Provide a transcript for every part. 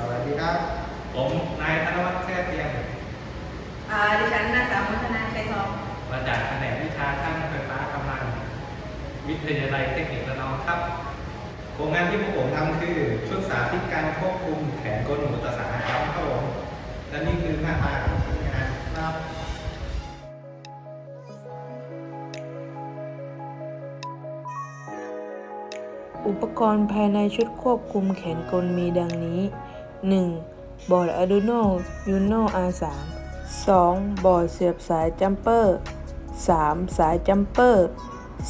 สวัสดีครับ ผมนายธนวัฒน์แท้เตียงอ่าดิฉันนางสาวมัฒนาชัยทองมาจากแผนกวิชาช่างไฟฟ้ากำลัง วิทยาลัยเทคนิคระนองครับ โครงงานที่พวกผมทำคือชุดสาธิตการควบคุมแผนกลอุตสาหกรรมครับผมและนี่คือหน้าตาของชิ้นงานครับอุปกรณ์ภายในชุดควบคุมแขนกลมีดังนี้ 1. บอร์ด Arduino Uno R3 2. บอร์ดเสียบสายจัมเปอร์ 3. สายจัมเปอร์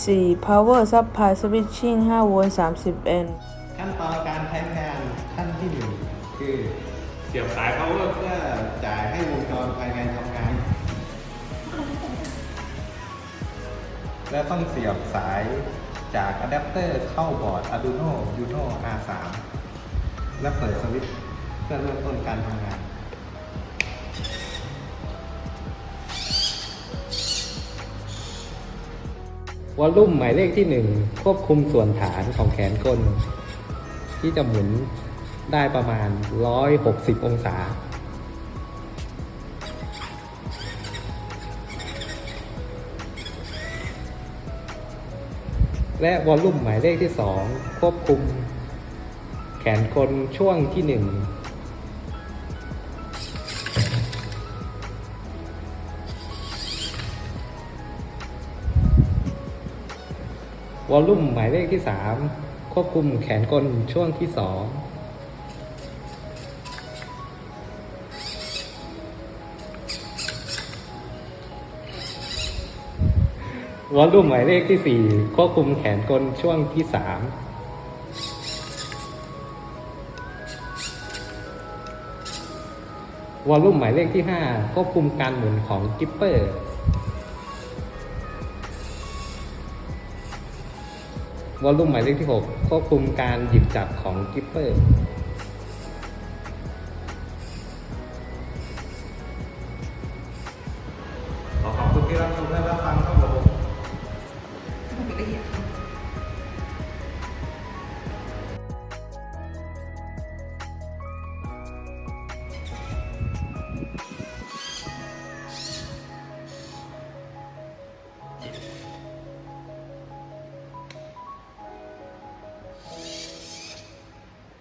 4. Power Supply Switching 5โวลต์30แอมป์ขั้นตอนการใช้งานขั้นที่หนึ่งคือเสียบสาย power เพื่อจ่ายให้วงจรภายในทำงาน และต้องเสียบสายจากอะแดปเตอร์เข้าบอร์ด Arduino Uno R3 และเปิดสวิตช์ พื่อเริ่มต้นการทำงาน วอลลุ่มหมายเลขที่หนึ่งควบคุมส่วนฐานของแขนกล ที่จะหมุนได้ประมาณ 160 องศา และวอลลุ่มหมายเลขที่สองควบคุมแขนกลช่วงที่หนึ่ง วอลลุ่มหมายเลขที่ 3 ควบคุมแขนกลช่วงที่ 2วอลลุ่มหมายเลขที่ 4 ควบคุมแขนกลช่วงที่ 3 วอลลุ่มหมายเลขที่ 5 ควบคุมการหมุนของกิปเปอร์ วอลลุ่มหมายเลขที่ 6 ควบคุมการหยิบจับของกิปเปอร์ ขอขอบคุณที่รับชมและรับฟัง